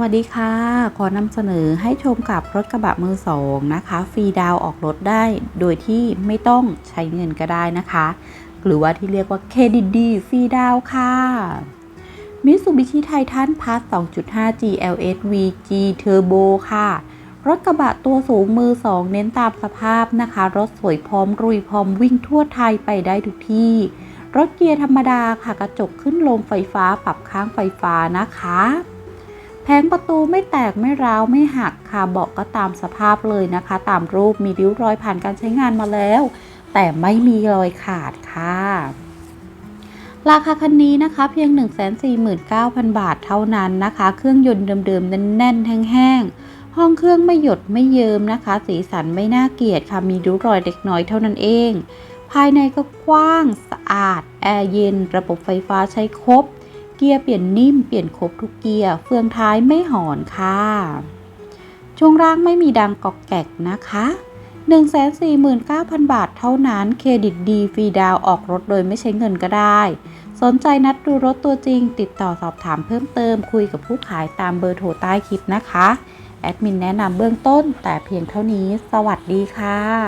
วัสดีค่ะ ขอนำเสนอให้ชมกับรถกระบะมือสองนะคะ ฟรีดาวออกรถได้โดยที่ไม่ต้องใช้เงินก็ได้นะคะ หรือว่าที่เรียกว่าเครดิตดีฟรีดาวค่ะ Mitsubishi Titan Plus 2.5 GLS VG Turbo ค่ะ รถกระบะตัวสูงมือสองเน้นตามสภาพนะคะ รถสวยพร้อมรุยพร้อมวิ่งทั่วไทยไปได้ทุกที่ รถเกียร์ธรรมดาค่ะกระจกขึ้นลงไฟฟ้าปรับข้างไฟฟ้านะคะ แผงประตูไม่แตกไม่ร้าวไม่หักค่ะเบาะก็ตามสภาพเลยนะคะ ตามรูปมีริ้วรอยผ่านการใช้งานมาแล้ว แต่ไม่มีรอยขาดค่ะ ราคาคันนี้นะคะเพียง 149,000 บาทเท่านั้นนะคะ เครื่องยนต์เดิมๆแน่นๆแห้งๆห้องเครื่องไม่หยดไม่เยิมนะคะ สีสันไม่น่าเกลียดค่ะมีริ้วรอยเล็กน้อยเท่านั้นเอง ภายในก็กว้างสะอาดแอร์เย็น ระบบไฟฟ้าใช้ครบ เกียร์เปลี่ยนนิ่มเปลี่ยนครบทุกเกียร์เฟืองท้ายไม่หอนค่ะช่วงล่างไม่มีดังกอกแกกนะคะ 149,000 บาทเท่านั้นเครดิตดีฟรีดาวออกรถโดยไม่ใช้เงินก็ได้ สนใจนัดดูรถตัวจริง ติดต่อสอบถามเพิ่มเติมคุยกับผู้ขายตามเบอร์โทรใต้คลิปนะคะ แอดมินแนะนำเบื้องต้นแต่เพียงเท่านี้ สวัสดีค่ะ